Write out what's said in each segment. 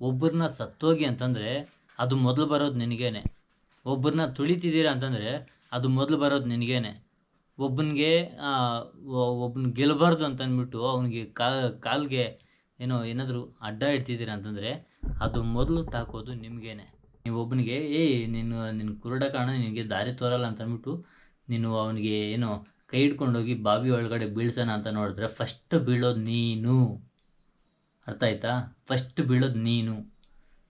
ಒಬ್ಬರನ್ನ ಸತ್ತೋಗಿ ಅಂತಂದರೆ ಅದು ಮೊದಲು ಬರೋದು ನಿನಗೇನೆ. ಒಬ್ಬರನ್ನ ತುಳಿತಿದ್ದೀರಾ ಅಂತಂದರೆ ಅದು ಮೊದಲು ಬರೋದು ನಿನಗೇನೆ. ಒಬ್ಬನಿಗೆ ಒಬ್ಬನ ಗೆಲ್ಲಬಾರ್ದು ಅಂತ ಅಂದ್ಬಿಟ್ಟು ಅವನಿಗೆ ಕಾಲ್ಗೆ ಏನೋ ಏನಾದರೂ ಅಡ್ಡ ಇಡ್ತಿದ್ದೀರಾ ಅಂತಂದರೆ ಅದು ಮೊದಲು ತಾಕೋದು ನಿಮಗೇನೆ. ನೀವು ಒಬ್ಬನಿಗೆ ಏಯ್ ನಿನ್ನ ನಿನ್ನ ಕುರುಡ ಕಾಣ, ನಿನಗೆ ದಾರಿ ತೋರಲ್ಲ ಅಂತ ಅಂದ್ಬಿಟ್ಟು ನೀನು ಅವನಿಗೆ ಏನೋ ಕೈ ಹಿಡ್ಕೊಂಡೋಗಿ ಬಾವಿ ಒಳಗಡೆ ಬೀಳ್ಸೋಣ ಅಂತ ನೋಡಿದ್ರೆ ಫಸ್ಟ್ ಬೀಳೋದು ನೀನು. ಅರ್ಥ ಆಯ್ತಾ? ಫಸ್ಟ್ ಬೀಳೋದು ನೀನು.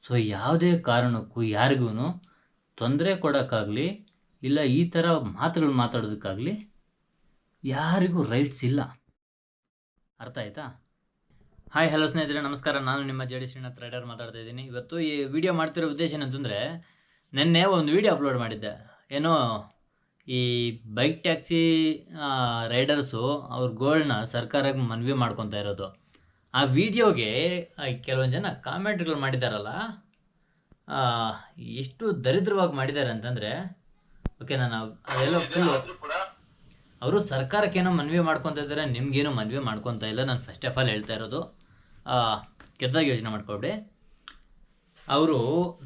ಸೊ ಯಾವುದೇ ಕಾರಣಕ್ಕೂ ಯಾರಿಗೂ ತೊಂದರೆ ಕೊಡೋಕ್ಕಾಗಲಿ, ಇಲ್ಲ ಈ ಥರ ಮಾತುಗಳು ಮಾತಾಡೋದಕ್ಕಾಗಲಿ ಯಾರಿಗೂ ರೈಟ್ಸ್ ಇಲ್ಲ. ಅರ್ಥ ಆಯ್ತಾ? ಹಾಯ್ ಹಲೋ ಸ್ನೇಹಿತರೆ, ನಮಸ್ಕಾರ. ನಾನು ನಿಮ್ಮ ಜೆ ಡಿ ಶ್ರೀನಾಥ್ ರೈಡರ್ ಮಾತಾಡ್ತಾ ಇದ್ದೀನಿ. ಇವತ್ತು ಈ ವಿಡಿಯೋ ಮಾಡ್ತಿರೋ ಉದ್ದೇಶ ಏನಂತಂದರೆ ನಿನ್ನೆ ಒಂದು ವಿಡಿಯೋ ಅಪ್ಲೋಡ್ ಮಾಡಿದ್ದೆ. ಏನೋ ಈ ಬೈಕ್ ಟ್ಯಾಕ್ಸಿ ರೈಡರ್ಸು ಅವ್ರ ಗೋಲ್ಡ್ನ ಸರ್ಕಾರಕ್ಕೆ ಮನವಿ ಮಾಡ್ಕೊತಾ ಇರೋದು. ಆ ವಿಡಿಯೋಗೆ ಕೆಲವೊಂದು ಜನ ಕಾಮೆಂಟ್ಗಳು ಮಾಡಿದಾರಲ್ಲ ಆ, ಎಷ್ಟು ದರಿದ್ರವಾಗಿ ಮಾಡಿದ್ದಾರೆ ಅಂತಂದರೆ ಓಕೆ ನಾನು ಅದೆಲ್ಲ ಫುಲ್ ಅವರು ಸರ್ಕಾರಕ್ಕೇನೋ ಮನವಿ ಮಾಡ್ಕೊತಾ ಇದ್ದಾರೆ ನಿಮ್ಗೇನೋ ಮನವಿ ಮಾಡ್ಕೊತಾ ಇಲ್ಲ ನಾನು ಫಸ್ಟ್ ಆಫ್ ಆಲ್ ಹೇಳ್ತಾ ಇರೋದು ಕೆಟ್ಟದಾಗಿ ಯೋಚನೆ ಮಾಡ್ಕೊಬಿಡಿ. ಅವರು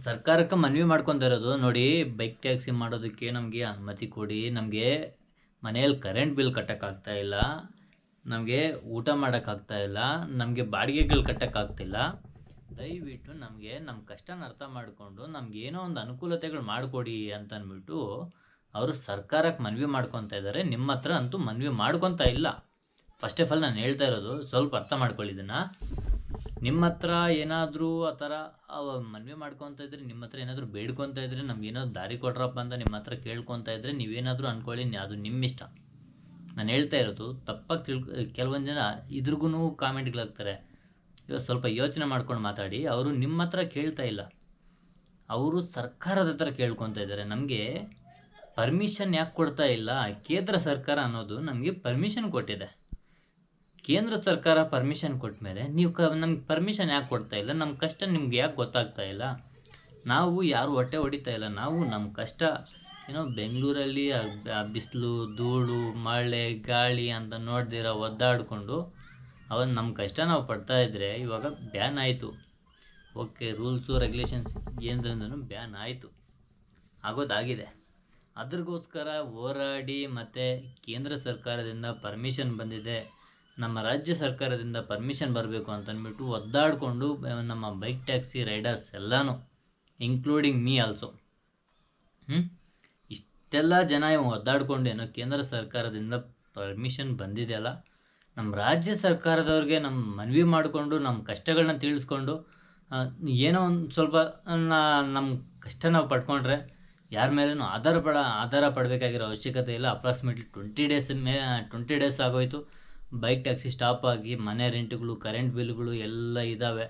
ಸರ್ಕಾರಕ್ಕೆ ಮನವಿ ಮಾಡ್ಕೊತಾ ಇರೋದು ನೋಡಿ ಬೈಕ್ ಟ್ಯಾಕ್ಸಿ ಮಾಡೋದಕ್ಕೆ ನಮಗೆ ಅನುಮತಿ ಕೊಡಿ ನಮಗೆ ಮನೆಯಲ್ಲಿ ಕರೆಂಟ್ ಬಿಲ್ ಕಟ್ಟೋಕ್ಕಾಗ್ತಾ ಇಲ್ಲ ನಮಗೆ ಊಟ ಮಾಡೋಕ್ಕಾಗ್ತಾ ಇಲ್ಲ, ನಮಗೆ ಬಾಡಿಗೆಗಳು ಕಟ್ಟೋಕ್ಕಾಗ್ತಿಲ್ಲ ದಯವಿಟ್ಟು ನಮಗೆ ನಮ್ಮ ಕಷ್ಟನ ಅರ್ಥ ಮಾಡಿಕೊಂಡು ನಮ್ಗೆ ಏನೋ ಒಂದು ಅನುಕೂಲತೆಗಳು ಮಾಡಿಕೊಡಿ ಅಂತ ಅಂದ್ಬಿಟ್ಟು ಅವರು ಸರ್ಕಾರಕ್ಕೆ ಮನವಿ ಮಾಡ್ಕೊತಾ ಇದ್ದಾರೆ ನಿಮ್ಮ ಹತ್ರ ಅಂತೂ ಮನವಿ ಮಾಡ್ಕೊತಾ ಇಲ್ಲ. ಫಸ್ಟ್ ಆಫ್ ಆಲ್ ನಾನು ಹೇಳ್ತಾ ಇರೋದು ಸ್ವಲ್ಪ ಅರ್ಥ ಮಾಡ್ಕೊಳ್ಳಿ ಇದನ್ನು. ನಿಮ್ಮ ಹತ್ರ ಏನಾದರೂ ಆ ಥರ ಮನವಿ ಮಾಡ್ಕೊತಾ ಇದ್ರೆ ನಿಮ್ಮ ಹತ್ರ ಏನಾದರೂ ಬೇಡ್ಕೊತ ಇದ್ರೆ, ನಮ್ಗೆ ಏನಾದ್ರು ದಾರಿ ಕೊಡ್ರಪ್ಪ ಅಂತ ನಿಮ್ಮ ಹತ್ರ ಕೇಳ್ಕೊತಾ ಇದ್ರೆ ನೀವೇನಾದರೂ ಅಂದ್ಕೊಳ್ಳಿ ಅದು ನಿಮ್ಮ ಇಷ್ಟ. ನಾನು ಹೇಳ್ತಾ ಇರೋದು, ತಪ್ಪಾಗಿ ತಿಳ್ಕೊ, ಕೆಲವೊಂದು ಜನ ಇದ್ರಿಗೂ ಕಾಮೆಂಟ್ಗಳಾಗ್ತಾರೆ. ಇವಾಗ ಸ್ವಲ್ಪ ಯೋಚನೆ ಮಾಡ್ಕೊಂಡು ಮಾತಾಡಿ, ಅವರು ನಿಮ್ಮ ಹತ್ರ ಕೇಳ್ತಾ ಇಲ್ಲ. ಅವರು ಸರ್ಕಾರದ ಹತ್ರ ಕೇಳ್ಕೊತಾ ಇದ್ದಾರೆ. ನಮಗೆ ಪರ್ಮಿಷನ್ ಯಾಕೆ ಕೊಡ್ತಾ ಇಲ್ಲ? ಕೇಂದ್ರ ಸರ್ಕಾರ ಅನ್ನೋದು ನಮಗೆ ಪರ್ಮಿಷನ್ ಕೊಟ್ಟಿದೆ. ಕೇಂದ್ರ ಸರ್ಕಾರ ಪರ್ಮಿಷನ್ ಕೊಟ್ಟ ಮೇಲೆ ನೀವು ಕ, ನಮ್ಗೆ ಪರ್ಮಿಷನ್ ಯಾಕೆ ಕೊಡ್ತಾ ಇಲ್ಲ? ನಮ್ಮ ಕಷ್ಟ ನಿಮ್ಗೆ ಯಾಕೆ ಗೊತ್ತಾಗ್ತಾ ಇಲ್ಲ? ನಾವು ಯಾರು ಹೊಟ್ಟೆ ಹೊಡಿತಾ ಇಲ್ಲ? ನಾವು ನಮ್ಮ ಕಷ್ಟ ಏನೋ ಬೆಂಗಳೂರಲ್ಲಿ ಬಿಸಿಲು, ಧೂಳು, ಮಳೆ, ಗಾಳಿ ಅಂತ ನೋಡ್ದಿರ ಒದ್ದಾಡಿಕೊಂಡು ಅವಾಗ ನಮ್ಮ ಕಷ್ಟ ನಾವು ಪಡ್ತಾ ಇದ್ದರೆ ಇವಾಗ ಬ್ಯಾನ್ ಆಯಿತು. ಓಕೆ, ರೂಲ್ಸು, ರೆಗ್ಯುಲೇಷನ್ಸ್ ಏನರಿಂದನೂ ಬ್ಯಾನ್ ಆಯಿತು. ಆಗೋದಾಗಿದೆ. ಅದ್ರಿಗೋಸ್ಕರ ಹೋರಾಡಿ ಮತ್ತು ಕೇಂದ್ರ ಸರ್ಕಾರದಿಂದ ಪರ್ಮಿಷನ್ ಬಂದಿದೆ. ನಮ್ಮ ರಾಜ್ಯ ಸರ್ಕಾರದಿಂದ ಪರ್ಮಿಷನ್ ಬರಬೇಕು ಅಂತಂದ್ಬಿಟ್ಟು ಒದ್ದಾಡಿಕೊಂಡು ನಮ್ಮ ಬೈಕ್ ಟ್ಯಾಕ್ಸಿ ರೈಡರ್ಸ್ ಎಲ್ಲನೂ, ಇನ್ಕ್ಲೂಡಿಂಗ್ ಮೀ ಆಲ್ಸೋ. ಹ್ಞೂ ಇಷ್ಟೆಲ್ಲ ಜನ ಇವು ಒದ್ದಾಡ್ಕೊಂಡು ಏನೋ ಕೇಂದ್ರ ಸರ್ಕಾರದಿಂದ ಪರ್ಮಿಷನ್ ಬಂದಿದೆಯಲ್ಲ ನಮ್ಮ ರಾಜ್ಯ ಸರ್ಕಾರದವ್ರಿಗೆ ನಮ್ಮ ಮನವಿ ಮಾಡಿಕೊಂಡು ನಮ್ಮ ಕಷ್ಟಗಳನ್ನ ತಿಳಿಸ್ಕೊಂಡು ಏನೋ ಒಂದು ಸ್ವಲ್ಪ ನಮ್ಮ ಕಷ್ಟ ನಾವು ಪಡ್ಕೊಂಡ್ರೆ ಯಾರ ಮೇಲೂ ಆಧಾರ ಪಡ, ಆಧಾರ ಪಡಬೇಕಾಗಿರೋ ಅವಶ್ಯಕತೆ ಇಲ್ಲ. Approximately twenty days may twenty days ಆಗೋಯಿತು. ಬೈಕ್ ಟ್ಯಾಕ್ಸಿ ಸ್ಟಾಪ್ ಆಗಿ ಮನೆ ರೆಂಟ್ಗಳು ಕರೆಂಟ್ ಬಿಲ್ಗಳು ಎಲ್ಲ ಇದ್ದಾವೆ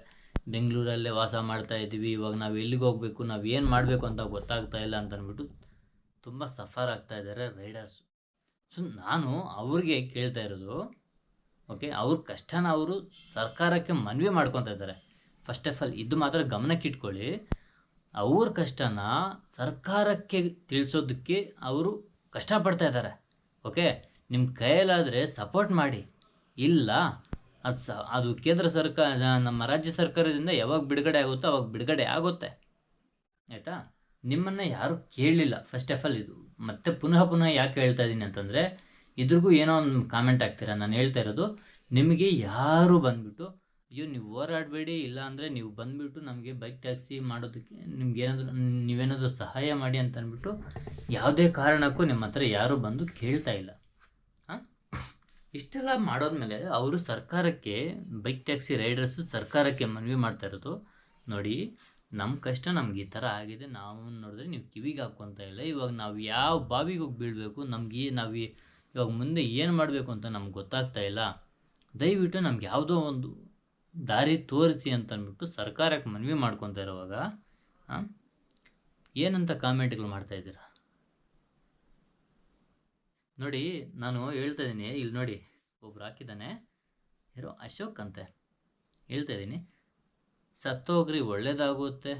ಬೆಂಗಳೂರಲ್ಲೇ ವಾಸ ಮಾಡ್ತಾ ಇದ್ದೀವಿ ಇವಾಗ ನಾವು ಎಲ್ಲಿಗೆ ಹೋಗಬೇಕು, ನಾವು ಏನು ಮಾಡಬೇಕು ಅಂತ ಗೊತ್ತಾಗ್ತಾ ಇಲ್ಲ ಅಂತ ಅಂದ್ಬಿಟ್ಟು ತುಂಬ ಸಫರ್ ಆಗ್ತಾ ಇದ್ದಾರೆ ರೈಡರ್ಸು. ಸೊ, ನಾನು ಅವ್ರಿಗೆ ಕೇಳ್ತಾ ಇರೋದು, ಓಕೆ, ಅವ್ರ ಕಷ್ಟನ ಅವರು ಸರ್ಕಾರಕ್ಕೆ ಮನವಿ ಮಾಡ್ಕೊತಾ ಇದ್ದಾರೆ ಫಸ್ಟ್ ಆಫ್ ಆಲ್ ಇದು ಮಾತ್ರ ಗಮನಕ್ಕೆ ಇಟ್ಕೊಳ್ಳಿ, ಅವ್ರ ಕಷ್ಟನ ಸರ್ಕಾರಕ್ಕೆ ತಿಳಿಸೋದಕ್ಕೆ ಅವರು ಕಷ್ಟಪಡ್ತಾ ಇದ್ದಾರೆ ಓಕೆ? ನಿಮ್ಮ ಕೈಯಲ್ಲಾದರೆ ಸಪೋರ್ಟ್ ಮಾಡಿ. ಇಲ್ಲ, ಅದು ಸ, ಅದು ಕೇಂದ್ರ ಸರ್ಕಾರ, ನಮ್ಮ ರಾಜ್ಯ ಸರ್ಕಾರದಿಂದ ಯಾವಾಗ ಬಿಡುಗಡೆ ಆಗುತ್ತೋ ಅವಾಗ ಬಿಡುಗಡೆ ಆಗುತ್ತೆ. ಆಯಿತಾ? ನಿಮ್ಮನ್ನು ಯಾರೂ ಕೇಳಲಿಲ್ಲ. ಫಸ್ಟ್ ಆಫ್ ಆಲ್ ಇದು ಮತ್ತೆ ಪುನಃ ಪುನಃ ಯಾಕೆ ಹೇಳ್ತಾ ಇದ್ದೀನಿ ಅಂತಂದರೆ, ಇದ್ರಿಗೂ ಏನೋ ಒಂದು ಕಾಮೆಂಟ್ ಹಾಕ್ತೀರಾ? ನಾನು ಹೇಳ್ತಾ ಇರೋದು, ನಿಮಗೆ ಯಾರು ಬಂದುಬಿಟ್ಟು, ಅಯ್ಯೋ, ನೀವು ಹೋರಾಡಬೇಡಿ, ಇಲ್ಲ ಅಂದರೆ ನೀವು ಬಂದುಬಿಟ್ಟು ನಮಗೆ ಬೈಕ್ ಟ್ಯಾಕ್ಸಿ ಮಾಡೋದಕ್ಕೆ ನಿಮ್ಗೆ ಏನಾದರೂ, ನೀವೇನಾದರೂ ಸಹಾಯ ಮಾಡಿ ಅಂತ ಅಂದ್ಬಿಟ್ಟು, ಯಾವುದೇ ಕಾರಣಕ್ಕೂ ನಿಮ್ಮ ಹತ್ರ ಯಾರೂ ಬಂದು ಕೇಳ್ತಾ ಇಲ್ಲ. ಹಾಂ? ಇಷ್ಟೆಲ್ಲ ಮಾಡೋದ್ಮೇಲೆ ಅವರು ಸರ್ಕಾರಕ್ಕೆ ಬೈಕ್ ಟ್ಯಾಕ್ಸಿ ರೈಡರ್ಸು ಸರ್ಕಾರಕ್ಕೆ ಮನವಿ ಮಾಡ್ತಾ ಇರೋದು, ನೋಡಿ ನಮ್ಮ ಕಷ್ಟ ನಮ್ಗೆ ಈ ಥರ ಆಗಿದೆ ನಾವು ನೋಡಿದ್ರೆ ನೀವು ಕಿವಿಗೆ ಹಾಕ್ಕೊತ ಇಲ್ಲ. ಇವಾಗ ನಾವು ಯಾವ ಬಾವಿಗೆ ಹೋಗಿ ಬೀಳಬೇಕು, ನಮಗೆ ನಾವು ಇವಾಗ ಮುಂದೆ ಏನು ಮಾಡಬೇಕು ಅಂತ ನಮ್ಗೆ ಗೊತ್ತಾಗ್ತಾ ಇಲ್ಲ. ದಯವಿಟ್ಟು ನಮ್ಗೆ ಯಾವುದೋ ಒಂದು ದಾರಿ ತೋರಿಸಿ ಅಂತ ಅಂದ್ಬಿಟ್ಟು ಸರ್ಕಾರಕ್ಕೆ ಮನವಿ ಮಾಡ್ಕೊತಾ ಇರೋವಾಗ ಏನಂತ ಕಾಮೆಂಟ್ಗಳು ಮಾಡ್ತಾ ಇದ್ದೀರಾ? ನೋಡಿ, ನಾನು ಹೇಳ್ತಾ ಇದ್ದೀನಿ ಇಲ್ಲಿ ನೋಡಿ, ಒಬ್ರು ಹಾಕಿದ್ದಾನೆ. ಯಾರೋ ಅಶೋಕ್ ಅಂತೆ. ಹೇಳ್ತಾ ಇದ್ದೀನಿ ಸತ್ತೋಗ್ರಿ, ಒಳ್ಳೇದಾಗುತ್ತೆ.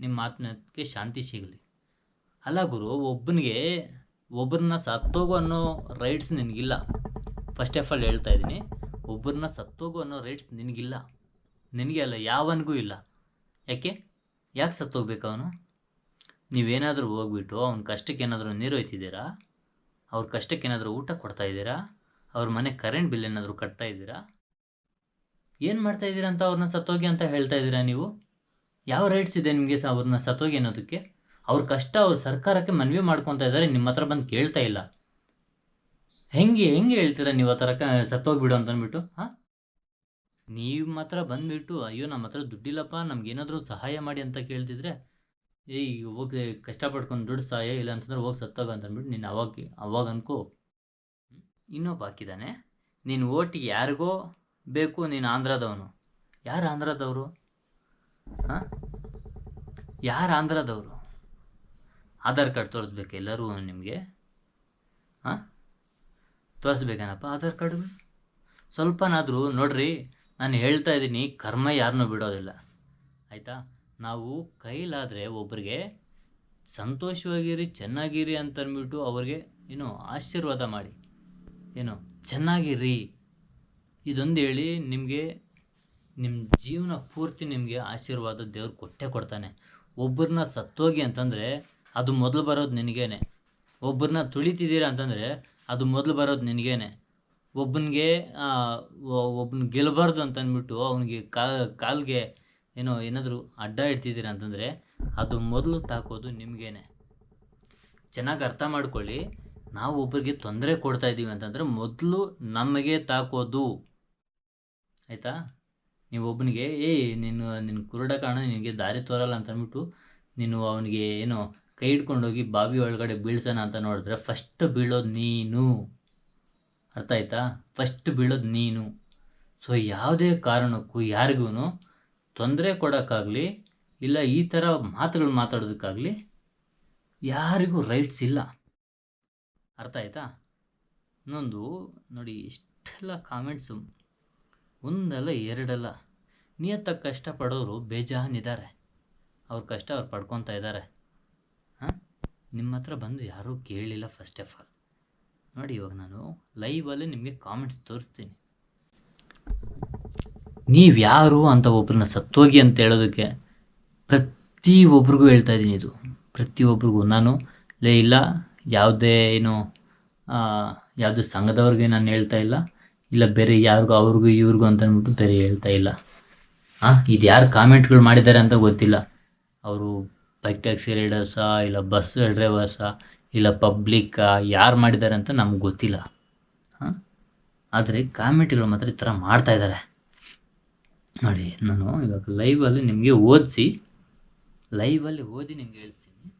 ನಿಮ್ಮ ಆತ್ಮಕ್ಕೆ ಶಾಂತಿ ಸಿಗಲಿ. ಅಲ್ಲ ಗುರು, ಒಬ್ಬನಿಗೆ ಒಬ್ಬರನ್ನ ಸತ್ತೋಗು ಅನ್ನೋ ರೈಟ್ಸ್ ನಿನಗಿಲ್ಲ. ಫಸ್ಟ್ ಆಫ್ ಆಲ್ ಹೇಳ್ತಾ ಇದ್ದೀನಿ ಒಬ್ಬರನ್ನ ಸತ್ತೋಗು ಅನ್ನೋ ರೈಟ್ಸ್ ನಿನಗಿಲ್ಲ. ನಿನಗೆ ಅಲ್ಲ, ಯಾವನಿಗೂ ಇಲ್ಲ. ಯಾಕೆ? ಯಾಕೆ ಸತ್ತೋಗ್ಬೇಕು ಅವನು? ನೀವೇನಾದರೂ ಹೋಗ್ಬಿಟ್ಟು ಅವ್ನ ಕಷ್ಟಕ್ಕೆ ಏನಾದರೂ ನೀರು ಹೋಯ್ತಿದ್ದೀರಾ ಅವ್ರ ಕಷ್ಟಕ್ಕೆ ಏನಾದರೂ ಊಟ ಕೊಡ್ತಾ ಇದ್ದೀರಾ? ಅವ್ರ ಮನೆ ಕರೆಂಟ್ ಬಿಲ್ ಏನಾದರೂ ಕಟ್ತಾ ಇದ್ದೀರಾ? ಏನು ಮಾಡ್ತಾ ಇದ್ದೀರಾ ಅಂತ ಅವ್ರನ್ನ ಸತ್ತೋಗಿ ಅಂತ ಹೇಳ್ತಾ ಇದ್ದೀರಾ ನೀವು? ಯಾವ ರೈಟ್ಸ್ ಇದೆ ನಿಮಗೆ ಸಹ ಅವ್ರನ್ನ ಸತ್ತೋಗಿ ಅನ್ನೋದಕ್ಕೆ? ಅವ್ರ ಕಷ್ಟ ಅವ್ರ ಸರ್ಕಾರಕ್ಕೆ ಮನವಿ ಮಾಡ್ಕೊತಾ ಇದ್ದಾರೆ ನಿಮ್ಮ ಹತ್ರ ಬಂದು ಕೇಳ್ತಾ ಇಲ್ಲ. ಹೆಂಗೆ ಹೆಂಗೆ ಹೇಳ್ತೀರಾ ನೀವು ಆ ಥರ ಕ ಸತ್ತೋಗ್ಬಿಡು ಅಂತ ಅಂದ್ಬಿಟ್ಟು, ಹಾಂ? ನೀವು ಮಾತ್ರ ಬಂದುಬಿಟ್ಟು, ಅಯ್ಯೋ ನಮ್ಮ ಹತ್ರ ದುಡ್ಡಿಲ್ಲಪ್ಪ ನಮಗೇನಾದರೂ ಸಹಾಯ ಮಾಡಿ ಅಂತ ಕೇಳ್ತಿದ್ರೆ, ಏಯ್, ಹೋಗಿ, ಕಷ್ಟಪಡ್ಕೊಂಡು ದುಡ್ಡು ಸಹಾಯ ಇಲ್ಲ ಅಂತಂದ್ರೆ ಹೋಗಿ ಸತ್ತೋಗ ಅಂತ ಅಂದ್ಬಿಟ್ಟು ನೀನು ಅವಾಗ ಅವಾಗ ಅನ್ಕೋ? ಇನ್ನೊಬ್ಬ ಹಾಕಿದ್ದಾನೆ. ನೀನು ಓಟಿಗೆ ಯಾರಿಗೋ ಬೇಕು, ನೀನು ಆಂಧ್ರದವನು. ಯಾರು ಆಂಧ್ರದವರು? ಹಾಂ? ಯಾರು ಆಂಧ್ರದವರು? ಆಧಾರ್ ಕಾರ್ಡ್ ತೋರಿಸ್ಬೇಕು ಎಲ್ಲರೂ ನಿಮಗೆ. ಹಾಂ? ತೋರಿಸ್ಬೇಕೇನಪ್ಪ ಆಧಾರ್ ಕಾರ್ಡ್? ಸ್ವಲ್ಪನಾದರೂ ನೋಡ್ರಿ, ನಾನು ಹೇಳ್ತಾ ಇದ್ದೀನಿ, ಕರ್ಮ ಯಾರನ್ನೂ ಬಿಡೋದಿಲ್ಲ. ಆಯಿತಾ? ನಾವು ಕೈಲಾದರೆ ಒಬ್ಬರಿಗೆ ಸಂತೋಷವಾಗಿರಿ, ಚೆನ್ನಾಗಿರಿ ಅಂತಂದ್ಬಿಟ್ಟು ಅವ್ರಿಗೆ, ಏನು, ಆಶೀರ್ವಾದ ಮಾಡಿ. ಏನು, ಚೆನ್ನಾಗಿರಿ. ಇದೊಂದು ಹೇಳಿ ನಿಮಗೆ ನಿಮ್ಮ ಜೀವನ ಪೂರ್ತಿ ನಿಮಗೆ ಆಶೀರ್ವಾದ ದೇವ್ರು ಕೊಟ್ಟೇ ಕೊಡ್ತಾನೆ. ಒಬ್ಬರನ್ನ ಸತ್ತೋಗಿ ಅಂತಂದರೆ ಅದು ಮೊದಲು ಬರೋದು ನಿನಗೇನೆ. ಒಬ್ಬರನ್ನ ತುಳಿತಿದ್ದೀರಾ ಅಂತಂದರೆ ಅದು ಮೊದಲು ಬರೋದು ನಿನಗೇನೆ. ಒಬ್ಬನಿಗೆ ಒಬ್ಬನ ಗೆಲ್ಲಬಾರ್ದು ಅಂತಂದ್ಬಿಟ್ಟು ಅವನಿಗೆ ಕಾಲ್ಗೆ ಏನೋ ಏನಾದರೂ ಅಡ್ಡ ಇಡ್ತಿದ್ದೀರಾ ಅಂತಂದರೆ ಅದು ಮೊದಲು ತಾಕೋದು ನಿಮಗೇನೆ. ಚೆನ್ನಾಗಿ ಅರ್ಥ ಮಾಡ್ಕೊಳ್ಳಿ. ನಾವು ಒಬ್ಬರಿಗೆ ತೊಂದರೆ ಕೊಡ್ತಾ ಇದ್ದೀವಿ ಅಂತಂದರೆ ಮೊದಲು ನಮಗೆ ತಾಕೋದು. ಆಯಿತಾ? ನೀವು ಒಬ್ಬನಿಗೆ ಏಯ್ ನೀನು ನಿನ್ನ ಕುರುಡ ಕಾಣ, ನಿನಗೆ ದಾರಿ ತೋರಲ್ಲ ಅಂತ ಅಂದ್ಬಿಟ್ಟು ನೀನು ಅವನಿಗೆ ಏನೋ ಕೈ ಹಿಡ್ಕೊಂಡೋಗಿ ಬಾವಿ ಒಳಗಡೆ ಬೀಳ್ಸೋಣ ಅಂತ ನೋಡಿದ್ರೆ ಫಸ್ಟ್ ಬೀಳೋದು ನೀನು. ಅರ್ಥ ಆಯ್ತಾ? ಫಸ್ಟ್ ಬೀಳೋದು ನೀನು. ಸೊ ಯಾವುದೇ ಕಾರಣಕ್ಕೂ ಯಾರಿಗೂ ತೊಂದರೆ ಕೊಡೋಕ್ಕಾಗಲಿ, ಇಲ್ಲ ಈ ಥರ ಮಾತುಗಳು ಮಾತಾಡೋದಕ್ಕಾಗಲಿ ಯಾರಿಗೂ ರೈಟ್ಸ್ ಇಲ್ಲ. ಅರ್ಥ ಆಯ್ತಾ? ಇನ್ನೊಂದು, ನೋಡಿ, ಇಷ್ಟೆಲ್ಲ ಕಾಮೆಂಟ್ಸು ಒಂದಲ್ಲ ಎರಡಲ್ಲ. ನಿಯತ್ತಾಗಿ ಕಷ್ಟಪಡೋರು ಬೇಜಾನಿದ್ದಾರೆ. ಅವ್ರ ಕಷ್ಟ ಅವ್ರು ಪಡ್ಕೊತಾ ಇದ್ದಾರೆ ಹಾಂ? ನಿಮ್ಮ ಹತ್ರ ಬಂದು ಯಾರೂ ಕೇಳಲಿಲ್ಲ ಫಸ್ಟ್ ಆಫ್ ಆಲ್ ನೋಡಿ ಇವಾಗ ನಾನು ಲೈವಲ್ಲಿ ನಿಮಗೆ ಕಾಮೆಂಟ್ಸ್ ತೋರಿಸ್ತೀನಿ. ನೀವು ಯಾರು ಅಂತ ಒಬ್ಬರನ್ನ ಸತ್ತೋಗಿ ಅಂತ ಹೇಳೋದಕ್ಕೆ ಪ್ರತಿ ಒಬ್ರಿಗೂ ಹೇಳ್ತಾ ಇದ್ದೀನಿ ಇದು. ಪ್ರತಿಯೊಬ್ಬರಿಗೂ ನಾನು ಲೇ ಇಲ್ಲ, ಯಾವುದೇ ಏನು ಯಾವುದೇ ಸಂಘದವ್ರಿಗೆ ನಾನು ಹೇಳ್ತಾ ಇಲ್ಲ. ಇಲ್ಲ ಬೇರೆ ಯಾರಿಗೂ ಅವ್ರಿಗೂ ಇವ್ರಿಗೂ ಅಂತ ಅಂದ್ಬಿಟ್ಟು ಬೇರೆ ಹೇಳ್ತಾ ಇಲ್ಲ. ಹಾಂ ಇದು ಯಾರು ಕಾಮೆಂಟ್ಗಳು ಮಾಡಿದ್ದಾರೆ ಅಂತ ಗೊತ್ತಿಲ್ಲ. ಅವರು ಬೈಕ್ ಟ್ಯಾಕ್ಸಿ ರೈಡರ್ಸಾ ಇಲ್ಲ ಬಸ್ ಡ್ರೈವರ್ಸಾ ಇಲ್ಲ ಪಬ್ಲಿಕ್ಕಾ ಯಾರು ಮಾಡಿದ್ದಾರೆ ಅಂತ ನಮ್ಗೆ ಗೊತ್ತಿಲ್ಲ. ಹಾಂ ಆದರೆ ಕಾಮೆಂಟ್ಗಳು ಮಾತ್ರ ಈ ಥರ ಮಾಡ್ತಾ ಇದ್ದಾರೆ ನೋಡಿ, ನಾನು ಇವಾಗ ಲೈವಲ್ಲಿ ನಿಮಗೆ ಓದಿಸಿ ಲೈವಲ್ಲಿ ಓದಿ ನಿಮ್ಗೆ ಹೇಳ್ತೀನಿ.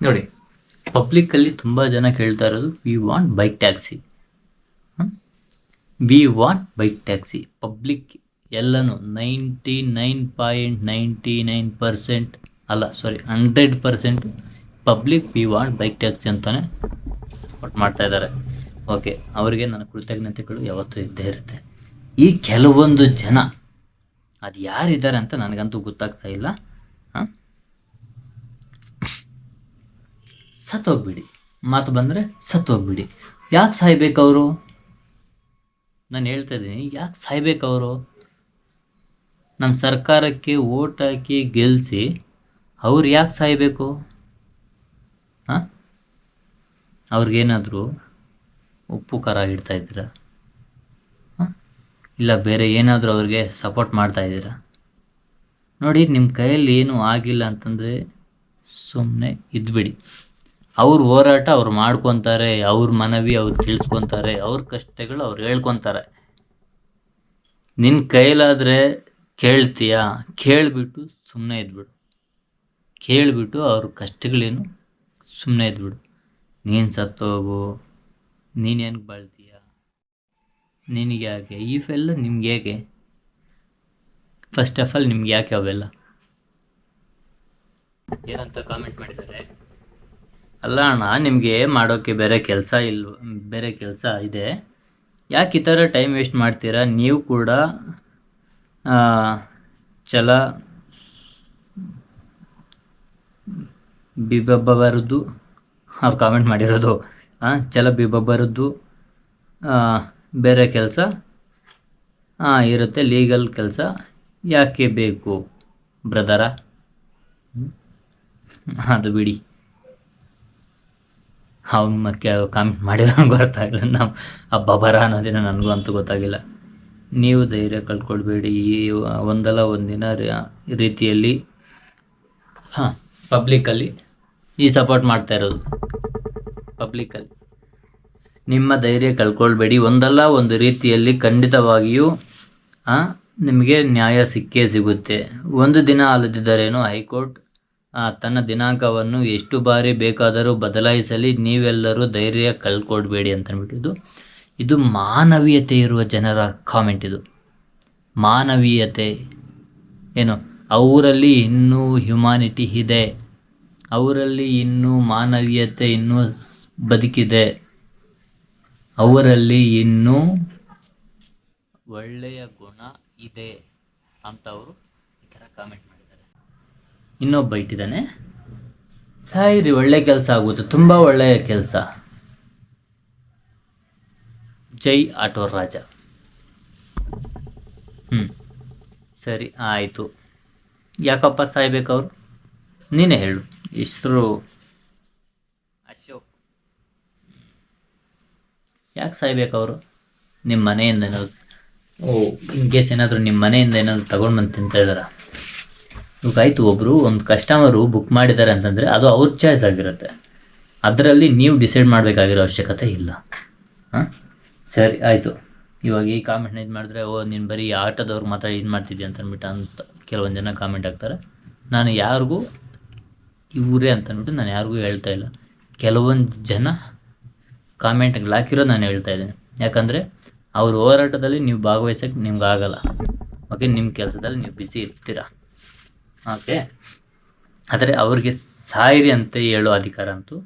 ನೋಡಿ ಪಬ್ಲಿಕ್ಕಲ್ಲಿ ತುಂಬ ಜನ ಕೇಳ್ತಾ ಇರೋದು we want bike taxi we what bike taxi public ಎಲ್ಲನೂ ninety nine point ninety nine percent ಅಲ್ಲ sorry hundred percent public we want bike taxi ಅಂತಲೇ ಸಪೋರ್ಟ್ ಮಾಡ್ತಾ ಇದ್ದಾರೆ. ಓಕೆ ಅವರಿಗೆ ನನ್ನ ಕೃತಜ್ಞತೆಗಳು ಯಾವತ್ತೂ ಇದ್ದೇ ಇರುತ್ತೆ. ಈ ಕೆಲವೊಂದು ಜನ, ಅದು ಯಾರಿದ್ದಾರೆ ಅಂತ ನನಗಂತೂ ಗೊತ್ತಾಗ್ತಾ ಇಲ್ಲ. ಸತ್ತೋಗ್ಬಿಡಿ. ಮಾತು ಬಂದರೆ ಸತ್ತೋಗ್ಬಿಡಿ. ಯಾಕೆ ಸಾಯ್ಬೇಕು ಅವರು ನಾನು ಹೇಳ್ತಾ ಇದ್ದೀನಿ, ಯಾಕೆ ಸಾಯ್ಬೇಕು ಅವರು? ನಮ್ಮ ಸರ್ಕಾರಕ್ಕೆ ಓಟ್ ಹಾಕಿ ಗೆಲ್ಲಿಸಿ ಅವ್ರು ಯಾಕೆ ಸಾಯಬೇಕು? ಹಾಂ? ಅವ್ರಿಗೇನಾದರೂ ಉಪ್ಪು, ಖಾರ ಇಡ್ತಾ ಇದ್ದೀರಾ? ಹಾಂ? ಇಲ್ಲ ಬೇರೆ ಏನಾದರೂ ಅವ್ರಿಗೆ ಸಪೋರ್ಟ್ ಮಾಡ್ತಾ ಇದ್ದೀರಾ? ನೋಡಿ ನಿಮ್ಮ ಕೈಯಲ್ಲಿ ಏನೂ ಆಗಿಲ್ಲ ಅಂತಂದರೆ ಸುಮ್ಮನೆ ಇದ್ಬಿಡಿ. ಅವ್ರ ಹೋರಾಟ ಅವ್ರು ಮಾಡ್ಕೊತಾರೆ, ಅವ್ರ ಮನವಿ ಅವ್ರು ತಿಳಿಸ್ಕೊತಾರೆ ಅವ್ರ ಕಷ್ಟಗಳು ಅವ್ರು ಹೇಳ್ಕೊತಾರೆ. ನಿನ್ನ ಕೈಲಾದರೆ ಕೇಳ್ತೀಯಾ? ಕೇಳಿಬಿಟ್ಟು ಸುಮ್ಮನೆ ಇದ್ಬಿಡು. ಕೇಳಿಬಿಟ್ಟು ಅವ್ರ ಕಷ್ಟಗಳೇನು ಸುಮ್ಮನೆ ಇದ್ಬಿಡು. ನೀನು ಸತ್ತೋಗು ನೀನೇನು ಬಾಳ್ತೀಯ? ನಿನಗೆ ಯಾಕೆ? ಇವೆಲ್ಲ ನಿಮ್ಗೆ ಹೇಗೆ? ಫಸ್ಟ್ ಆಫ್ ಆಲ್ ನಿಮ್ಗೆ ಯಾಕೆ ಅವೆಲ್ಲ? ಏನಂತ ಕಾಮೆಂಟ್ ಮಾಡಿದ್ದಾರೆ. ಅಲ್ಲ ಅಣ್ಣ, ನಿಮಗೆ ಮಾಡೋಕ್ಕೆ ಬೇರೆ ಕೆಲಸ ಇಲ್ಲ ಬೇರೆ ಕೆಲಸ ಇದೆ. ಯಾಕೆ ಈ ಥರ ಟೈಮ್ ವೇಸ್ಟ್ ಮಾಡ್ತೀರಾ? ನೀವು ಕೂಡ ಛಲ ಬಿಬಬ್ಬರದ್ದು ಅವ್ರು ಕಾಮೆಂಟ್ ಮಾಡಿರೋದು ಹಾಂ ಛಲ ಬಿಬಬ್ಬರದ್ದು ಬೇರೆ ಕೆಲಸ ಇರುತ್ತೆ ಲೀಗಲ್ ಕೆಲಸ, ಯಾಕೆ ಬೇಕು ಬ್ರದರ ಅದು ಬಿಡಿ. ಅವ್ನು ಮತ್ತೆ ಕಾಮೆಂಟ್ ಮಾಡಿದ್ರೆ ಗೊತ್ತಾಗಿಲ್ಲ ನಾವು ಆ ಬಬರ ಅನ್ನೋದಿನ ನನಗೂ ಅಂತೂ ಗೊತ್ತಾಗಿಲ್ಲ. ನೀವು ಧೈರ್ಯ ಕಳ್ಕೊಳ್ಬೇಡಿ. ಈ ಒಂದಲ್ಲ ಒಂದಿನ ರೀತಿಯಲ್ಲಿ, ಹಾಂ ಪಬ್ಲಿಕ್ಕಲ್ಲಿ ಈ ಸಪೋರ್ಟ್ ಮಾಡ್ತಾ ಇರೋದು. ಪಬ್ಲಿಕ್ಕಲ್ಲಿ ನಿಮ್ಮ ಧೈರ್ಯ ಕಳ್ಕೊಳ್ಬೇಡಿ. ಒಂದಲ್ಲ ಒಂದು ರೀತಿಯಲ್ಲಿ ಖಂಡಿತವಾಗಿಯೂ ನಿಮಗೆ ನ್ಯಾಯ ಸಿಕ್ಕೇ ಸಿಗುತ್ತೆ. ಒಂದು ದಿನ ಅಲ್ಲದಿದ್ದರೇನು ಹೈಕೋರ್ಟ್ ತನ್ನ ದಿನಾಂಕವನ್ನು ಎಷ್ಟು ಬಾರಿ ಬೇಕಾದರೂ ಬದಲಾಯಿಸಲಿ, ನೀವೆಲ್ಲರೂ ಧೈರ್ಯ ಕಳ್ಕೊಡ್ಬೇಡಿ ಅಂತ ಅಂದ್ಬಿಟ್ಟು ಇದು ಮಾನವೀಯತೆ ಇರುವ ಜನರ ಕಾಮೆಂಟ್ ಇದು. ಮಾನವೀಯತೆ, ಏನು, ಅವರಲ್ಲಿ ಇನ್ನೂ ಹ್ಯುಮಾನಿಟಿ ಇದೆ, ಅವರಲ್ಲಿ ಇನ್ನೂ ಮಾನವೀಯತೆ, ಇನ್ನೂ ಬದುಕಿದೆ, ಅವರಲ್ಲಿ ಇನ್ನೂ ಒಳ್ಳೆಯ ಗುಣ ಇದೆ ಅಂತ ಅವರು ಈ ಥರ ಕಾಮೆಂಟ್ ಮಾಡಿದ್ದಾರೆ ಇನ್ನೊಬ್ಬ ಇಟ್ಟಿದ್ದಾನೆ. ಸಾಯಿರಿ ಒಳ್ಳೆ ಕೆಲಸ ಆಗುತ್ತೆ ತುಂಬ ಒಳ್ಳೆಯ ಕೆಲಸ. ಜೈ ಆಟೋ ರಾಜ. ಹ್ಞೂ ಸರಿ ಆಯಿತು. ಯಾಕಪ್ಪ ಸಾಯ್ಬೇಕವ್ರು ನೀನೇ ಹೇಳು. ಹೆಸರು ಅಶೋಕ್. ಯಾಕೆ ಸಾಯ್ಬೇಕವರು ನಿಮ್ಮ ಮನೆಯಿಂದ ಏನಾದ್ರು ಓ. ಇನ್ ಕೇಸ್ ಏನಾದರೂ ನಿಮ್ಮ ಮನೆಯಿಂದ ಏನಾದರೂ ತಗೊಂಡು ಬಂದು ತಿಂತಾ ಇದ್ದಾರಾ? ಇವಾಗ ಆಯಿತು ಒಬ್ಬರು ಒಂದು ಕಸ್ಟಮರು ಬುಕ್ ಮಾಡಿದ್ದಾರೆ ಅಂತಂದರೆ ಅದು ಅವ್ರ ಚಾಯ್ಸ್ ಆಗಿರುತ್ತೆ. ಅದರಲ್ಲಿ ನೀವು ಡಿಸೈಡ್ ಮಾಡಬೇಕಾಗಿರೋ ಅವಶ್ಯಕತೆ ಇಲ್ಲ. ಹಾಂ? ಸರಿ, ಆಯಿತು. ಇವಾಗ ಈ ಕಾಮೆಂಟ್ನ ಇದು ಮಾಡಿದ್ರೆ, ಓ, ನೀನು ಬರೀ ಆಟೋದವ್ರು ಮಾತ್ರ ಇದು ಮಾಡ್ತಿದ್ದೆ ಅಂತ ಅಂದ್ಬಿಟ್ಟು ಅಂತ ಕೆಲವೊಂದು ಜನ ಕಾಮೆಂಟ್ ಹಾಕ್ತಾರೆ. ನಾನು ಯಾರಿಗೂ ಇವರೇ ಅಂತ ಅಂದ್ಬಿಟ್ಟು ನಾನು ಯಾರಿಗೂ ಹೇಳ್ತಾ ಇಲ್ಲ. ಕೆಲವೊಂದು ಜನ ಕಾಮೆಂಟ್ಗಳು ಹಾಕಿರೋ ನಾನು ಹೇಳ್ತಾ ಇದ್ದೀನಿ. ಯಾಕಂದರೆ ಅವ್ರ ಹೋರಾಟದಲ್ಲಿ ನೀವು ಭಾಗವಹಿಸೋಕ್ಕೆ ನಿಮ್ಗೆ ಆಗಲ್ಲ. ಓಕೆ ನಿಮ್ಮ ಕೆಲಸದಲ್ಲಿ ನೀವು ಬ್ಯುಸಿ ಇರ್ತೀರ? ಓಕೆ ಆದರೆ ಅವ್ರಿಗೆ ಸಾಯಿರಿ ಅಂತ ಹೇಳೋ ಅಧಿಕಾರ ಅಂತೂ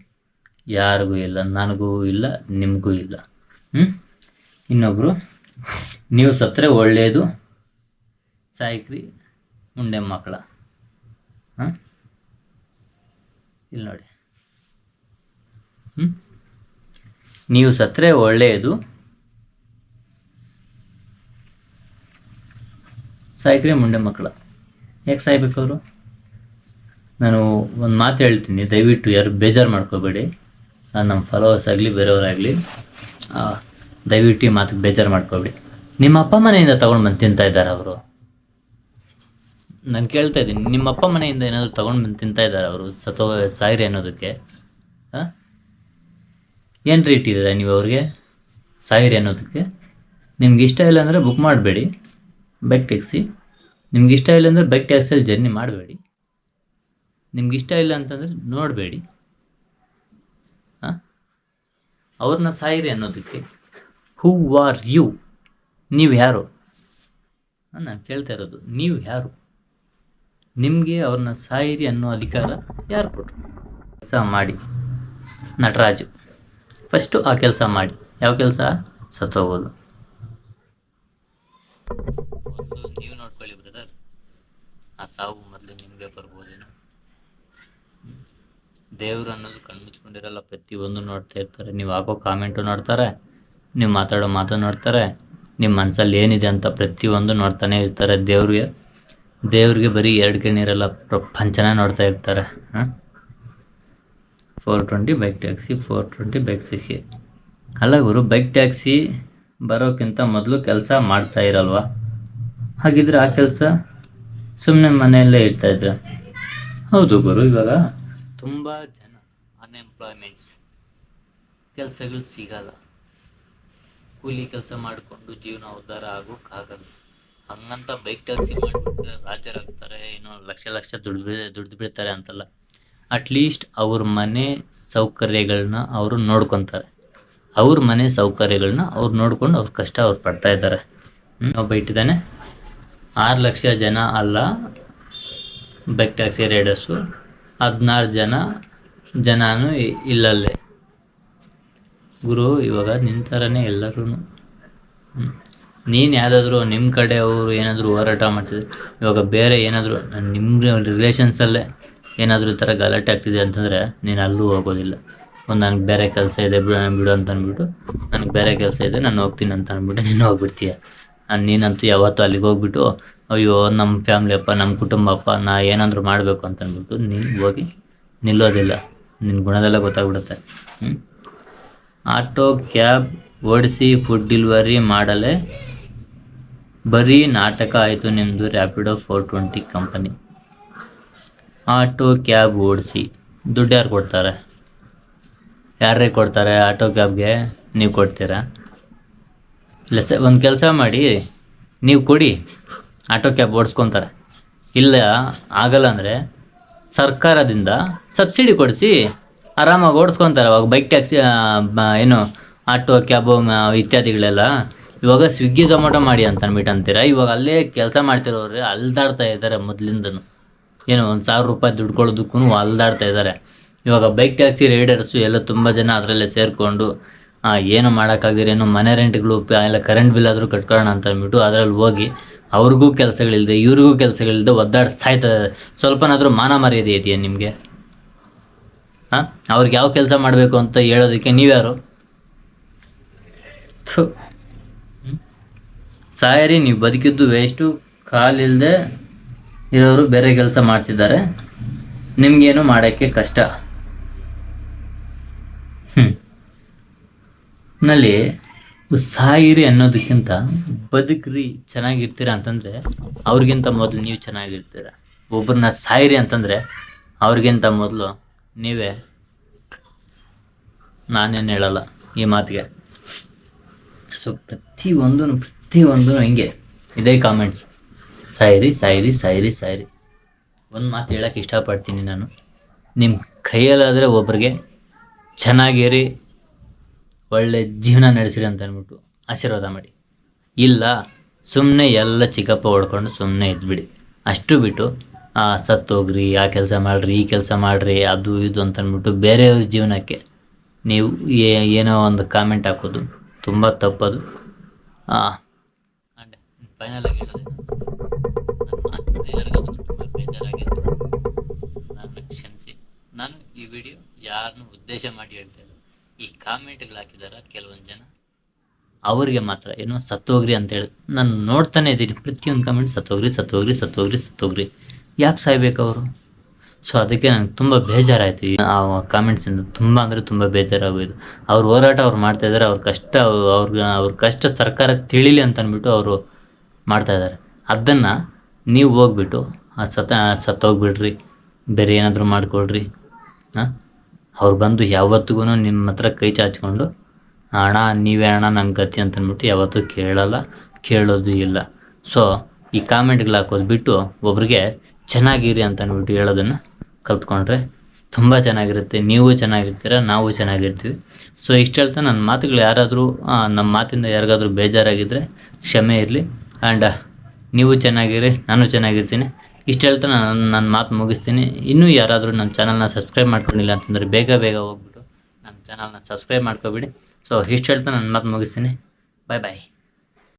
ಯಾರಿಗೂ ಇಲ್ಲ, ನನಗೂ ಇಲ್ಲ, ನಿಮಗೂ ಇಲ್ಲ. ಇನ್ನೊಬ್ಬರು ನೀವು ಸತ್ತರೆ ಒಳ್ಳೆಯದು ಸಾಯಕ್ರಿ ಮುಂಡೆ ಮಕ್ಕಳ. ಹಾಂ? ಇಲ್ಲಿ ನೋಡಿ. ಹ್ಞೂ ನೀವು ಸತ್ತರೆ ಒಳ್ಳೆಯದು ಸಾಯಕ್ರಿ ಮುಂಡೆ ಮಕ್ಕಳ. ಯಾಕೆ ಅವರು? ನಾನು ಒಂದು ಮಾತು ಹೇಳ್ತೀನಿ. ದಯವಿಟ್ಟು ಯಾರು ಬೇಜಾರು ಮಾಡ್ಕೋಬೇಡಿ. ನಮ್ಮ ಫಾಲೋವರ್ಸ್ ಆಗಲಿ ಬೇರೆಯವರಾಗಲಿ ದಯವಿಟ್ಟು ಈ ಮಾತಿಗೆ ಬೇಜಾರು ಮಾಡ್ಕೋಬೇಡಿ. ನಿಮ್ಮ ಅಪ್ಪ ಮನೆಯಿಂದ ತೊಗೊಂಡು ಬಂದು ತಿಂತಾ ಇದ್ದಾರೆ ಅವರು? ನಾನು ಕೇಳ್ತಾ ಇದ್ದೀನಿ. ನಿಮ್ಮ ಅಪ್ಪ ಮನೆಯಿಂದ ಏನಾದರೂ ತೊಗೊಂಡು ಬಂದು ತಿಂತಾ ಇದ್ದಾರೆ ಅವರು? ಸತೋ, ಸಾಯಿರಿ ಅನ್ನೋದಕ್ಕೆ. ಹಾಂ ಏನು ರೇಟ್ ಇದ್ದೀರಾ ನೀವು ಅವ್ರಿಗೆ? ಸಾಯಿರಿ ಅನ್ನೋದಕ್ಕೆ? ನಿಮ್ಗೆ ಇಷ್ಟ ಇಲ್ಲ ಅಂದರೆ ಬುಕ್ ಮಾಡಬೇಡಿ. ಬೈಕ್ ಟ್ಯಾಕ್ಸಿ ನಿಮ್ಗೆ ಇಷ್ಟ ಇಲ್ಲ ಅಂದರೆ ಬೈಕ್ ಟ್ಯಾಕ್ಸಲ್ಲಿ ಜರ್ನಿ ಮಾಡಬೇಡಿ. ನಿಮ್ಗೆ ಇಷ್ಟ ಇಲ್ಲ ಅಂತಂದರೆ ನೋಡಬೇಡಿ. ಹಾಂ? ಅವ್ರನ್ನ ಸಾಯಿರಿ ಅನ್ನೋದಕ್ಕೆ ಹೂ ಆರ್ ಯು ನೀವು ಯಾರು? ನಾನು ಕೇಳ್ತಾ ಇರೋದು, ನೀವು ಯಾರು? ನಿಮಗೆ ಅವ್ರನ್ನ ಸಾಯಿರಿ ಅನ್ನೋ ಅಧಿಕಾರ ಯಾರು ಕೊಟ್ಟರು ಕೆಲಸ ಮಾಡಿ, ನಟರಾಜು. ಫಸ್ಟು ಆ ಕೆಲಸ ಮಾಡಿ. ಯಾವ ಕೆಲಸ? ಸತ್ತೋಗೋದು. ಆ ಸಾವು ಮೊದಲು ನಿಮಗೆ ಬರ್ಬೋದೇನೋ? ದೇವ್ರು ಅನ್ನೋದು ಕಣ್ಣು ಮುಚ್ಕೊಂಡಿರಲ್ಲ ಪ್ರತಿಯೊಂದು ನೋಡ್ತಾ ಇರ್ತಾರೆ. ನೀವು ಹಾಕೋ ಕಾಮೆಂಟು ನೋಡ್ತಾರೆ, ನೀವು ಮಾತಾಡೋ ಮಾತು ನೋಡ್ತಾರೆ ನಿಮ್ಮ ಮನಸ್ಸಲ್ಲಿ ಏನಿದೆ ಅಂತ ಪ್ರತಿಯೊಂದು ನೋಡ್ತಾನೆ ಇರ್ತಾರೆ. ದೇವ್ರಿಗೆ ದೇವ್ರಿಗೆ ಬರೀ ಎರಡು ಕಣ್ಣಿರಲ್ಲ ಪ್ರಪಂಚನ ನೋಡ್ತಾ ಇರ್ತಾರೆ. ಹಾಂ? Four twenty bike taxi four twenty bike ಸಿಕ್ಕಿ. ಅಲ್ಲ ಗುರು ಬೈಕ್ ಟ್ಯಾಕ್ಸಿ ಬರೋಕ್ಕಿಂತ ಮೊದಲು ಕೆಲಸ ಮಾಡ್ತಾ ಇರಲ್ವಾ? ಹಾಗಿದ್ರೆ ಆ ಕೆಲಸ ಸುಮ್ಮನೆ ಮನೆಯಲ್ಲೇ ಇರ್ತಾ ಇದ್ರ. ಹೌದು ಗುರು, ಇವಾಗ ತುಂಬ ಜನ ಅನ್ಎಂಪ್ಲಾಯ್ಮೆಂಟ್ಸ್ ಕೆಲಸಗಳು ಸಿಗಲ್ಲ. ಕೂಲಿ ಕೆಲಸ ಮಾಡಿಕೊಂಡು ಜೀವನ ಉದ್ಧಾರ ಆಗೋಕ್ಕಾಗಲ್ಲ. ಹಂಗಂತ ಬೈಕ್ ಟ್ಯಾಕ್ಸಿ ಮಾಡಿಬಿಟ್ರೆ ರಾಜರಾಗ್ತಾರೆ, ಏನೋ ಲಕ್ಷ ಲಕ್ಷ ದುಡ್ದು ದುಡ್ದು ಬಿಡ್ತಾರೆ ಅಂತಲ್ಲ. ಅಟ್ಲೀಸ್ಟ್ ಅವ್ರ ಮನೆ ಸೌಕರ್ಯಗಳನ್ನ ಅವರು ನೋಡ್ಕೊತಾರೆ. ಅವ್ರ ಮನೆ ಸೌಕರ್ಯಗಳನ್ನ ಅವ್ರು ನೋಡ್ಕೊಂಡು ಅವ್ರ ಕಷ್ಟ ಅವ್ರು ಪಡ್ತಾ ಇದ್ದಾರೆ. ಒಬ್ಬ ಇಟ್ಟಿದ್ದಾನೆ. ಆರು ಲಕ್ಷ ಜನ ಅಲ್ಲ ಬೆಕ್ ಟ್ಯಾಕ್ಸಿ ರೈಡರ್ಸು ಹದಿನಾರು ಜನ ಜನನು ಇಲ್ಲಲ್ಲೇ. ಗುರು, ಇವಾಗ ನಿಂತಾರನೇ ಎಲ್ಲರೂ ನೀನು ಯಾವುದಾದ್ರೂ ನಿಮ್ಮ ಕಡೆ ಅವರು ಏನಾದರೂ ಹೋರಾಟ ಮಾಡ್ತಿದ್ರು, ಇವಾಗ ಬೇರೆ ಏನಾದರೂ ನಿಮ್ಮ ರಿಲೇಷನ್ಸಲ್ಲೇ ಏನಾದರೂ ಈ ಥರ ಗಲಾಟೆ ಆಗ್ತಿದೆ ಅಂತಂದರೆ ನೀನು ಅಲ್ಲೂ ಹೋಗೋದಿಲ್ಲ. ಒಂದು ನನಗೆ ಬೇರೆ ಕೆಲಸ ಇದೆ, ಬಿಡು ಬಿಡು ಅಂತ ಅಂದ್ಬಿಟ್ಟು ನನಗೆ ಬೇರೆ ಕೆಲಸ ಇದೆ, ನಾನು ಹೋಗ್ತೀನಿ ಅಂತ ಅಂದ್ಬಿಟ್ಟು ನೀನು ಹೋಗ್ಬಿಡ್ತೀಯ. ನೀನಂತೂ ಯಾವತ್ತೂ ಅಲ್ಲಿಗೆ ಹೋಗ್ಬಿಟ್ಟು, ಅಯ್ಯೋ ನಮ್ಮ ಫ್ಯಾಮ್ಲಿ ಅಪ್ಪ ನಮ್ಮ ಕುಟುಂಬ ಅಪ್ಪ, ನಾ ಏನಾದರೂ ಮಾಡಬೇಕು ಅಂತ ಅಂದ್ಬಿಟ್ಟು ನೀನು ಹೋಗಿ ನಿಲ್ಲೋದಿಲ್ಲ. ನಿನ್ನ ಗುಣದೆಲ್ಲ ಗೊತ್ತಾಗ್ಬಿಡುತ್ತೆ. ಆಟೋ, ಕ್ಯಾಬ್ ಓಡಿಸಿ ಫುಡ್ ಡೆಲಿವರಿ ಮಾಡಲೇ. ಬರೀ ನಾಟಕ ಆಯಿತು ನಿಮ್ಮದು Rapido four twenty company auto, cab ಓಡಿಸಿ. ದುಡ್ಡು ಯಾರು ಕೊಡ್ತಾರೆ? ಯಾರೇ ಕೊಡ್ತಾರೆ ಆಟೋ, ಕ್ಯಾಬ್ಗೆ? ನೀವು ಕೊಡ್ತೀರಾ? ಇಲ್ಲ ಸರ್, ಒಂದು ಕೆಲಸ ಮಾಡಿ, ನೀವು ಕೊಡಿ, ಆಟೋ ಕ್ಯಾಬ್ ಓಡಿಸ್ಕೊತಾರೆ. ಇಲ್ಲ, ಆಗಲ್ಲ ಅಂದರೆ ಸರ್ಕಾರದಿಂದ ಸಬ್ಸಿಡಿ ಕೊಡಿಸಿ ಆರಾಮಾಗಿ ಓಡಿಸ್ಕೊತಾರೆ. ಅವಾಗ ಬೈಕ್ ಟ್ಯಾಕ್ಸಿ ಏನು, ಆಟೋ, ಕ್ಯಾಬು ಇತ್ಯಾದಿಗಳೆಲ್ಲ. ಇವಾಗ ಸ್ವಿಗ್ಗಿ ಝೊಮ್ಯಾಟೊ ಮಾಡಿ ಅಂತ ಅಂದ್ಬಿಟ್ಟು ಅಂತೀರ? ಇವಾಗ ಅಲ್ಲೇ ಕೆಲಸ ಮಾಡ್ತಿರೋರು ಅಲ್ದಾಡ್ತಾ ಇದ್ದಾರೆ ಮೊದಲಿಂದನು. ಏನು, ಒಂದು ಸಾವಿರ ರೂಪಾಯಿ ದುಡ್ಕೊಳ್ಳೋದಕ್ಕೂ ಅಲ್ದಾಡ್ತಾ ಇದ್ದಾರೆ. ಇವಾಗ ಬೈಕ್ ಟ್ಯಾಕ್ಸಿ ರೈಡರ್ಸು ಎಲ್ಲ ತುಂಬ ಜನ ಅದರಲ್ಲೇ ಸೇರಿಕೊಂಡು ಏನು ಮಾಡೋಕ್ಕಾಗಿರೇನು ಮನೆ ರೆಂಟ್ಗಳು ಇಲ್ಲ ಕರೆಂಟ್ ಬಿಲ್ ಆದರೂ ಕಟ್ಕೊಳ್ಳೋಣ ಅಂತ ಅಂದ್ಬಿಟ್ಟು ಅದರಲ್ಲಿ ಹೋಗಿ ಅವ್ರಿಗೂ ಕೆಲಸಗಳಿಲ್ಲದೆ ಇವ್ರಿಗೂ ಕೆಲಸಗಳಿಲ್ಲದೆ ಒದ್ದಾಡಿ ಸಾಯ್ತಾ ಸ್ವಲ್ಪನಾದರೂ ಮಾನ ಮರ್ಯಾದೆ ಇದೆಯಾ ನಿಮಗೆ? ಹಾಂ ಅವ್ರಿಗೆ ಯಾವ ಕೆಲಸ ಮಾಡಬೇಕು ಅಂತ ಹೇಳೋದಕ್ಕೆ ನೀವ್ಯಾರು? ಸಾಯರಿ, ನೀವು ಬದುಕಿದ್ದು ವೇಸ್ಟು ಕಾಲಿಲ್ಲದೆ ಇರೋರು ಬೇರೆ ಕೆಲಸ ಮಾಡ್ತಿದ್ದಾರೆ. ನಿಮಗೇನು ಮಾಡೋಕ್ಕೆ ಕಷ್ಟ ಹ್ಞೂ ನಲ್ಲಿ ಸಾಯಿರಿ ಅನ್ನೋದಕ್ಕಿಂತ ಬದುಕ್ರಿ ಚೆನ್ನಾಗಿರ್ತೀರ ಅಂತಂದರೆ ಅವ್ರಿಗಿಂತ ಮೊದಲು ನೀವು ಚೆನ್ನಾಗಿರ್ತೀರ. ಒಬ್ಬರನ್ನ ಸಾಯಿರಿ ಅಂತಂದರೆ ಅವ್ರಿಗಿಂತ ಮೊದಲು ನೀವೇ ನಾನೇನು ಹೇಳಲ್ಲ ಈ ಮಾತಿಗೆ. ಸೊ ಪ್ರತಿಯೊಂದೂ ಪ್ರತಿಯೊಂದೂ ಹಿಂಗೆ, ಇದೇ ಕಾಮೆಂಟ್ಸ್ ಸಾಯಿರಿ ಸಾಯಿರಿ ಸಾಯಿರಿ ಸಾಯಿರಿ. ಒಂದು ಮಾತು ಹೇಳೋಕ್ಕೆ ಇಷ್ಟಪಡ್ತೀನಿ ನಾನು. ನಿಮ್ಮ ಕೈಯಲ್ಲಾದರೆ ಒಬ್ರಿಗೆ ಚೆನ್ನಾಗಿರಿ ಒಳ್ಳೆ ಜೀವನ ನಡೆಸಿರಿ ಅಂತ ಅಂದ್ಬಿಟ್ಟು ಆಶೀರ್ವಾದ ಮಾಡಿ. ಇಲ್ಲ ಸುಮ್ಮನೆ ಎಲ್ಲ ಚಿಕ್ಕಪ್ಪ ಹೊಡ್ಕೊಂಡು ಸುಮ್ಮನೆ ಇದ್ಬಿಡಿ. ಅಷ್ಟು ಬಿಟ್ಟು ಸತ್ತೋಗ್ರಿ, ಆ ಕೆಲಸ ಮಾಡಿರಿ, ಈ ಕೆಲಸ ಮಾಡಿರಿ, ಅದು ಇದು ಅಂತ ಅಂದ್ಬಿಟ್ಟು ಬೇರೆಯವ್ರ ಜೀವನಕ್ಕೆ ನೀವು ಏನೋ ಒಂದು ಕಾಮೆಂಟ್ ಹಾಕೋದು ತುಂಬ ತಪ್ಪದು. ಫೈನಲ್ ಆಗಿ ಬೇಜಾರಾಗಿತ್ತು ನನ್ನ ಕ್ಷಮಿಸಿ ನಾನು ಈ ವಿಡಿಯೋ ಯಾರನ್ನೂ ಉದ್ದೇಶ ಮಾಡಿ ಹೇಳ್ತಾ ಇಲ್ಲ. ಈ ಕಾಮೆಂಟ್ಗಳು ಹಾಕಿದಾರ ಕೆಲವೊಂದು ಜನ. ಅವರಿಗೆ ಮಾತ್ರ, ಏನೋ ಸತ್ತೋಗ್ರಿ ಅಂತೇಳಿ ನಾನು ನೋಡ್ತಾನೆ ಇದ್ದೀನಿ, ಪ್ರತಿಯೊಂದು ಕಾಮೆಂಟ್ ಸತ್ತೋಗ್ರಿ ಸತ್ತೋಗ್ರಿ ಸತ್ತೋಗ್ರಿ ಸತ್ತೋಗ್ರಿ. ಯಾಕೆ ಸಾಯ್ಬೇಕು ಅವರು? ಸೊ ಅದಕ್ಕೆ ನನಗೆ ತುಂಬ ಬೇಜಾರಾಯಿತು. ಆ ಕಾಮೆಂಟ್ಸಿಂದ ತುಂಬ ಅಂದರೆ ತುಂಬ ಬೇಜಾರಾಗೋದು ಅವ್ರ ಹೋರಾಟ ಅವ್ರು ಮಾಡ್ತಾ ಇದ್ದಾರೆ ಅವ್ರ ಕಷ್ಟ ಅವ್ರಿಗೆ ಅವ್ರ ಕಷ್ಟ ಸರ್ಕಾರಕ್ಕೆ ತಿಳಿಲಿ ಅಂತ ಅಂದ್ಬಿಟ್ಟು ಅವರು ಮಾಡ್ತಾ ಇದ್ದಾರೆ ಅದನ್ನು ನೀವು ಹೋಗ್ಬಿಟ್ಟು ಸತ್ತ, ಸತ್ತೋಗ್ಬಿಡ್ರಿ. ಬೇರೆ ಏನಾದರೂ ಮಾಡ್ಕೊಳ್ರಿ. ಹಾಂ? ಅವ್ರು ಬಂದು ಯಾವತ್ತಿಗೂ ನಿಮ್ಮ ಹತ್ರ ಕೈ ಚಾಚ್ಕೊಂಡು, ಅಣ್ಣ, ನೀವೇ ಅಣ್ಣ ನನ್ನ ಗತಿ ಅಂತ ಅಂದ್ಬಿಟ್ಟು ಯಾವತ್ತೂ ಕೇಳಲ್ಲ, ಕೇಳೋದು ಇಲ್ಲ. ಸೊ ಈ ಕಾಮೆಂಟ್ಗಳು ಹಾಕೋದು ಬಿಟ್ಟು ಒಬ್ರಿಗೆ ಚೆನ್ನಾಗಿರಿ ಅಂತ ಹೇಳೋದನ್ನು ಕಲ್ತ್ಕೊಂಡ್ರೆ ತುಂಬ ಚೆನ್ನಾಗಿರುತ್ತೆ. ನೀವು ಚೆನ್ನಾಗಿರ್ತೀರ, ನಾವು ಚೆನ್ನಾಗಿರ್ತೀವಿ. ಸೊ ಇಷ್ಟು ಹೇಳ್ತಾ ನನ್ನ ಮಾತುಗಳು ಯಾರಾದರೂ ನಮ್ಮ ಮಾತಿಂದ ಯಾರಿಗಾದರೂ ಬೇಜಾರಾಗಿದ್ದರೆ ಕ್ಷಮೆ ಇರಲಿ. ಆ್ಯಂಡ್ ನೀವು ಚೆನ್ನಾಗಿರಿ, ನಾನು ಚೆನ್ನಾಗಿರ್ತೀನಿ. ಇಷ್ಟು ಹೇಳ್ತಾ ನಾನು ನನ್ನ ಮಾತು ಮುಗಿಸ್ತೀನಿ. ಇನ್ನೂ ಯಾರಾದರೂ ನಮ್ಮ ಚಾನಲ್ನ ಸಬ್ಸ್ಕ್ರೈಬ್ ಮಾಡ್ಕೊಂಡಿಲ್ಲ ಅಂತಂದರೆ ಬೇಗ ಬೇಗ ಹೋಗ್ಬಿಟ್ಟು ನಮ್ಮ ಚಾನಲ್ನ ಸಬ್ಸ್ಕ್ರೈಬ್ ಮಾಡ್ಕೊಬಿಡಿ. ಸೊ ಇಷ್ಟು ಹೇಳ್ತಾ ನನ್ನ ಮಾತು ಮುಗಿಸ್ತೀನಿ. ಬಾಯ್ ಬಾಯ್